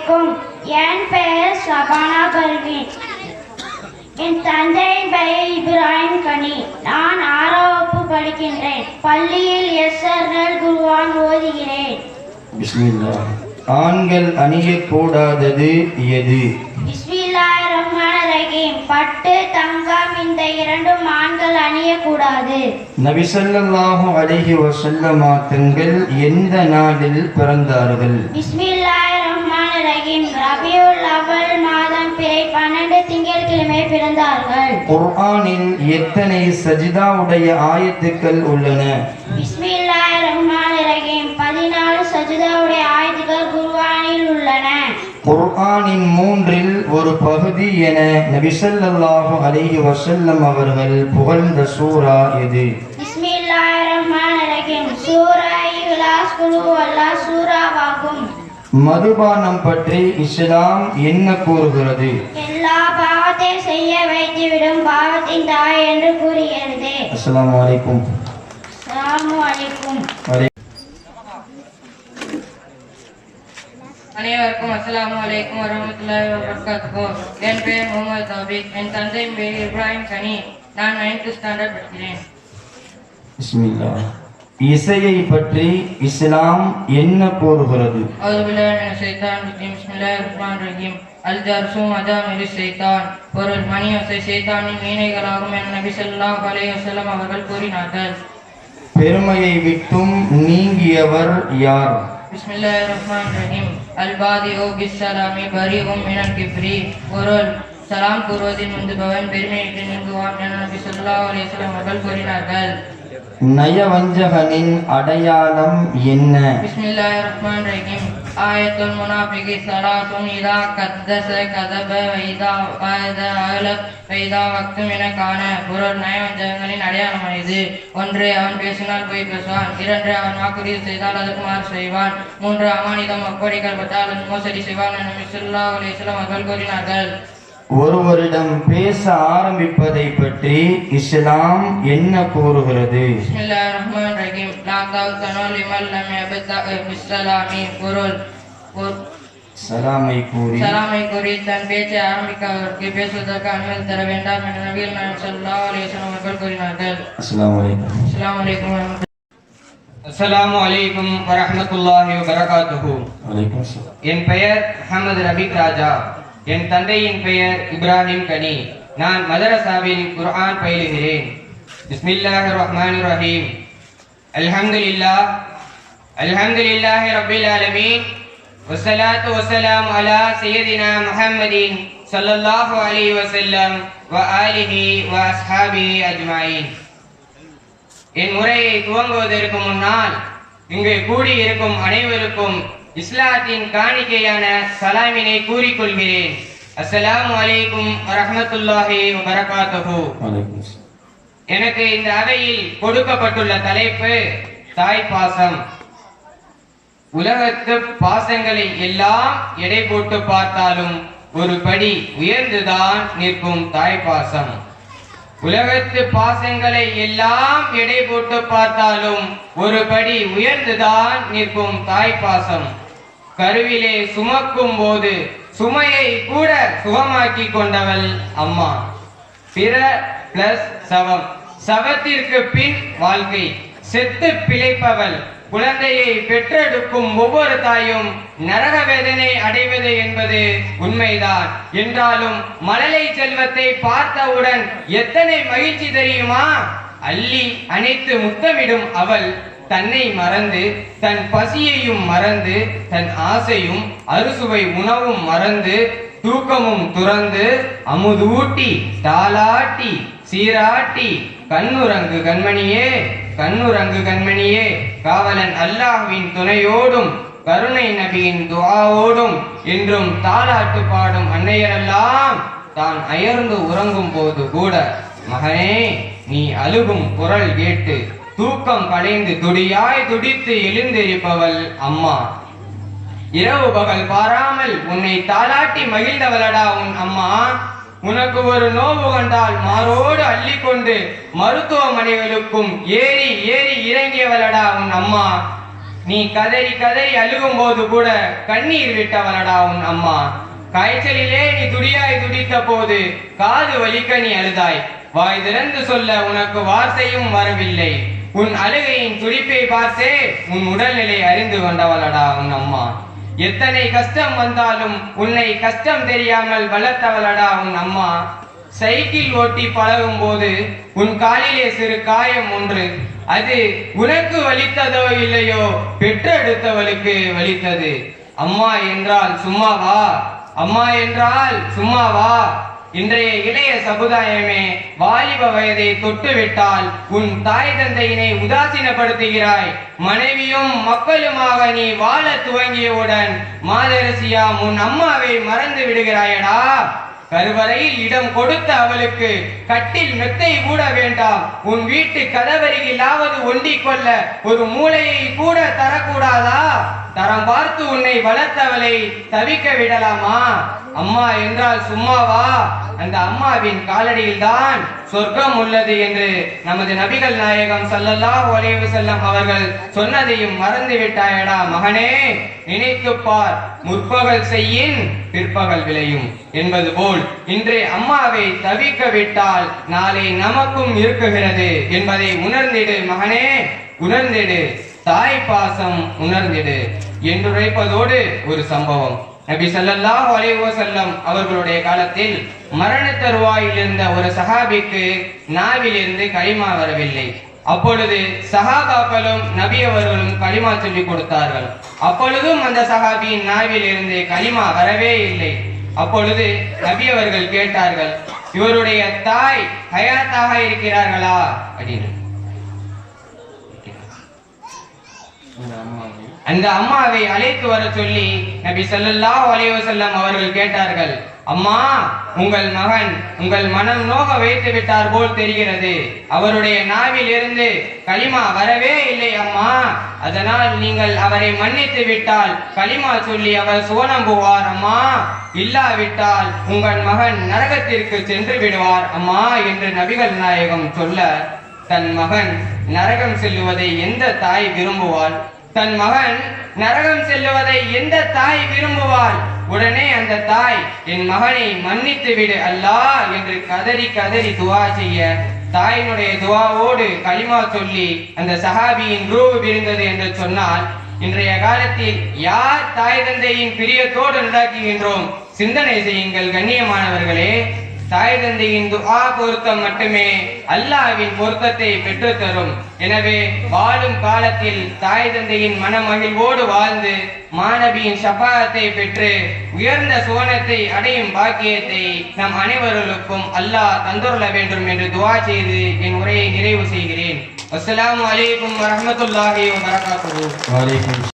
அலைக்கும் என் பெயர் சபானா பர்வீன் என் தந்தையின் பெயர் இப்ராஹிம் கனி. நான் ஆறாம் வகுப்பு படிக்கின்றேன். பள்ளியில் எஸ்ஆர்எல் குருவான் ஓதுகிறேன். பிஸ்மில்லா ஆண்கள் அணியக்கூடாதது எது? பிஸ்மில்லாஹ் ரஹ்மான் ரஹீம். பட்டு தங்கம் இந்த இரண்டும் ஆண்கள் அணியக்கூடாது நபி ஸல்லல்லாஹு அலைஹி வஸல்லமா தங்கள் எந்த நாளில் பிறந்தார்கள்? பிஸ்மில்லாஹ் ரஹ்மான் ரஹீம் ரபியுல் அவல் மாதம் பிறை பன்னெண்டு திங்கட்கிழமை பிறந்தார்கள். குர்ஆனில் எத்தனை சஜிதாவுடைய ஆயத்துக்கள் உள்ளன? பிஸ்மில்லாஹ் ரஹ்மான் ரஹீம். பதினாலு சஜிதாவுடைய ஆயுதங்கள் குர்ஆனில் உள்ளன. குர்ஆனின் மூன்றில் ஒரு பகுதி என நபி ஸல்லல்லாஹு அலைஹி வஸல்லம் அவர்கள் புகழ்ந்த சூரா எது? பிஸ்மில்லாஹ் ரஹ்மான் ரஹீம். சூரா இஹ்லாஸ் குலு அல்லாஹ் சூராவாகும் மதுபானம் பற்றி இஸ்லாம் என்ன கூறுகிறது? எல்லா பாவத்தையும் செய்ய வைத்துவிடும் பாவத்தின் தாய் என்று கூறுகிறது. அஸ்ஸலாமு அலைக்கும். அஸ்ஸலாமு அலைக்கும். வலை அனைவருக்கும் அஸ்ஸலாமு அலைக்கும் வரமத்துல்லாஹி வபரகாத்துஹு. என் பெயர் முகமது தாபிக். என் தந்தையின் பெயர் இப்ராஹிம் கனி நான் நைன்த் ஸ்டாண்டர்ட் படிக்கிறேன். பிஸ்மில்லா இசையை பற்றி இஸ்லாம் என்ன கூறுகிறது? பொருள் மணி ஒசை ஷைத்தானின் மீனைகளாகும் என நபி அலைஹி வஸல்லம் அவர்கள் கூறினார்கள். பெருமையை விட்டும் நீங்கியவர் யார்? பிஸ்மில்லாஹிர் ரஹ்மானிர் ரஹீம். அல் பாதிஉ பிஸ்ஸலாமி பரீஉம் மினல் கிப்ரி. பொருள் சலாம் கூறுவதில் முந்துபவன் பெருமையிட்டு நீங்குவான் என நபி அலைஹி வஸல்லம் அவர்கள் கூறினார்கள். நயவஞ்சகனின் அடையாளம் என்ன? பிஸ்மில்லாஹிர் ரஹ்மானிர் ரஹீம் ஆயத்துல் முனாஃபிகி ஸலாத்துன் இதா கத்தச கதப வைதா வாத அகல வைதா வக்தும் என காண பொருள் நயவஞ்சகங்களின் அடையாளம் இது ஒன்று அவன் பேசினால் போய் பேசுவான். இரண்டு அவன் வாக்குறுதி செய்தால் அதற்கு மாறு செய்வான். மூன்று அமானிதம் ஒப்படைக்கப்பட்டால் அதன் மோசடி செய்வான் என நபி ஸல்லல்லாஹு அலைஹி அவர்கள் கூறினார்கள். ஒருவரிடம் பேச ஆரம்பிப்பதை பற்றி இஸ்லாம் என்ன கூறுகிறது? சலாமை கூறி. சலாமை கூறி தன் பேச்சை ஆரம்பிக்காதவருக்கு பேசுவதற்கு அனுமதி தர வேண்டாம் என நபிகள் நாயகம் ஸல்லல்லாஹு அலைஹி வஸல்லம் அவர்கள் கூறினார்கள். அஸ்ஸலாமு அலைக்கும். அஸ்ஸலாமு அலைக்கும் வரஹ்மத்துல்லாஹி அஸ்ஸலாமு அலைக்கும் வரஹ்மத்துல்லாஹி வபரகாத்துஹு. வலைக்கும் அஸ்ஸலாம். என் பெயர் அஹமது ரபீக் ராஜா. என் தந்தையின் பெயர் இப்ராஹிம் கனி நான் மதரசாவில் குர்ஆன் பயிலுகிறேன் பிஸ்மில்லாஹிர் ரஹ்மானிர் ரஹீம் அல்ஹம்துலில்லாஹ் அல்ஹம்துலில்லாஹி ரப்பில் ஆலமீன் والصلاة والسلام على سيدنا محمد صلى الله عليه وسلم وآله وأصحابه أجمعين என் உரையை துவங்குவதற்கு முன்னால் இங்கு கூடியிருக்கும் அனைவருக்கும் இஸ்லாத்தின் காணிக்கையான சலாமினை கூறிக்கொள்கிறேன். அஸ்ஸலாமு அலைக்கும் வரஹ்மத்துல்லாஹி அஸ்ஸலாம் எனக்கு இந்த அவையில் கொடுக்கப்பட்டுள்ள தலைப்பு தாய் பாசம் உலகத்து பாசங்களை எல்லாம் எடை போட்டு பார்த்தாலும் ஒரு படி உயர்ந்துதான் நிற்கும் தாய் பாசம் உலகத்து பாசங்களை எல்லாம் எடை போட்டு பார்த்தாலும் ஒரு படி உயர்ந்துதான் நிற்கும் தாய் பாசம் கருவிலே சுமக்கும் போது சுமையை கூட சுகமாக்கி கொண்டவள் அம்மா. பிற பிளஸ் சவம். சவத்திற்கு பின் வாழ்க்கை. செத்து பிழைப்பவள். குழந்தையை பெற்றெடுக்கும் ஒவ்வொரு தாயும் நரக வேதனை அடைவது என்பது உண்மைதான். என்றாலும் மழலை செல்வத்தை பார்த்தவுடன் எத்தனை மகிழ்ச்சி தெரியுமா? அள்ளி அணைத்து முத்தமிடும் அவள் தன்னை மறந்து தன் பசியையும் மறந்து தன் ஆசையும் அறுசுவை உணவும் மறந்து தூக்கமும் துறந்து அமுதூட்டி தாலாட்டி சீராட்டி கண்ணுரங்கு கண்மணியே கண்ணுரங்கு கண்மணியே காவலன் அல்லாஹ்வின் துணையோடும் கருணை நபியின் துவாவோடும் என்றும் தாளாட்டு பாடும் அன்னையரெல்லாம் தான் அயர்ந்து உறங்கும் போது கூட மகனே நீ அழுகும் குரல் கேட்டு தூக்கம் கலைந்து துடியாய் துடித்து எழுந்திருப்பவள் அம்மா. இரவு பகல் பாராமல் உன்னை தாளாட்டி மகிழ்ந்தவளடா உன் அம்மா. உனக்கு ஒரு நோவு கண்டால் மாரோடு அள்ளிக்கொண்டு மருத்துவமனைகளுக்கும் ஏறி ஏறி இறங்கியவளடா உன் அம்மா. நீ கதறி கதறி அழுகும் போது கூட கண்ணீர் விட்டவளடா உன் அம்மா. காய்ச்சலிலே நீ துடியாய் துடித்த போது காது வலிக்க நீ அழுதாய். வாய் திறந்து சொல்ல உனக்கு வார்த்தையும் வரவில்லை. உன் அழுகையின் துடிப்பை பார்த்தே உன் உடல்நிலை அறிந்து கொண்டவளடா உன் அம்மா. எத்தனை கஷ்டம் வந்தாலும் உன்னை கஷ்டம் தெரியாமல் வளர்த்தவளடா உன் அம்மா. சைக்கிள் ஓட்டி பழகும் போது உன் காலிலே சிறு காயம் ஒன்று. அது உனக்கு வலித்ததோ இல்லையோ பெற்றெடுத்தவளுக்கு வலித்தது. அம்மா என்றால் சும்மாவா அம்மா என்றால் சும்மாவா இன்றைய இளைய சமுதாயமே வாலிப வயதை தொட்டுவிட்டால் உன் தாய் தந்தையினை உதாசீனப்படுத்துகிறாய். மனைவியும் மக்களுமாக நீ வாழ துவங்கியவுடன் மாதரசியா உன் அம்மாவை மறந்து விடுகிறாயடா. கருவறையில் இடம் கொடுத்த அவளுக்கு கட்டில் மெத்தை கூட வேண்டாம். உன் வீட்டு கதவரையிலாவது ஒண்டிக் கொள்ள ஒரு மூளையை கூட தரக்கூடாதா? தரம் பார்த்து உன்னை வளர்த்தவளை தவிக்க விடலாமா? அம்மா என்றால் சும்மாவா? அந்த அம்மாவின் காலடியில் தான் சொர்க்கம் உள்ளது என்று நமது நபிகள் நாயகம் சல்லல்லா ஒலைவு செல்லம் அவர்கள் சொன்னதையும் மறந்து விட்டாயடா மகனே. நினைத்துப் பார் முற்பகல் செய்யின் பிற்பகல் விளையும் என்பது போல் இன்று அம்மாவை தவிக்க விட்டால் நாளை நமக்கும் இருக்குகிறது என்பதை உணர்ந்திடு மகனே. உணர்ந்திடு. தாய் பாசம் உணர்ந்திடு. என்றுரைப்பதோடு ஒரு சம்பவம். நபி சல்லாஹ் அலைஹி செல்லம் அவர்களுடைய காலத்தில் மரண தருவாயில் இருந்த ஒரு சஹாபிக்கு நாவிலிருந்து களிமா வரவில்லை. அப்பொழுது சஹாபாக்களும் நபி அவர்களும் களிமா சொல்லிக் கொடுத்தார்கள். அப்பொழுதும் அந்த சஹாபியின் நாவில் இருந்து களிமா வரவே இல்லை. அப்பொழுது நபி அவர்கள் கேட்டார்கள் இவருடைய தாய் ஹயாத்தாக இருக்கிறார்களா? அப்படின்னு. அந்த அம்மாவை அழைத்து வர சொல்லி நபி ஸல்லல்லாஹு அலைஹி அவர்கள் கேட்டார்கள். அம்மா உங்கள் மகன் உங்கள் மனம் நோக வைத்து விட்டார் போல் தெரிகிறது. அவருடைய நாவில் இருந்து களிமா வரவே இல்லை அம்மா. அதனால் நீங்கள் அவரை மன்னித்து விட்டால் களிமா சொல்லி அவர் சோனம் போவார் அம்மா. இல்லாவிட்டால் உங்கள் மகன் நரகத்திற்கு சென்று விடுவார் அம்மா என்று நபிகள் நாயகம் சொல்ல தன் மகன் நரகம் செல்லுவதை எந்த தாய் விரும்புவாள்? தன் மகன் நரகம் செல்லுவதை எந்த தாய் விரும்புவாள்? உடனே அந்த தாய் என் மகனை மன்னித்து விடு அல்லாஹ் என்று கதறி கதறி துவா செய்ய தாயினுடைய துவாவோடு களிமா சொல்லி அந்த சஹாபியின் ரூபு விருந்தது என்று சொன்னால் இன்றைய காலத்தில் யார் தாய் தந்தையின் பிரியத்தோடு உண்டாக்குகின்றோம் சிந்தனை செய்யுங்கள் கண்ணியமானவர்களே. தாய் தந்தையின் துஆ பொருத்தம் மட்டுமே அல்லாவின் பொருத்தத்தை பெற்று தரும் எனவே வாழும் காலத்தில் தாய் தந்தையின் மனமகிழ்வோடு வாழ்ந்து மாணவியின் ஷபாத்தை பெற்று உயர்ந்த சுவனத்தை அடையும் பாக்கியத்தை நம் அனைவர்களுக்கும் அல்லாஹ் தந்துள்ள வேண்டும் என்று துவா செய்து என் உரையை நிறைவு செய்கிறேன். அஸ்லாம் வலைக்கும் வரமத்துல்லாஹி வரகாத்து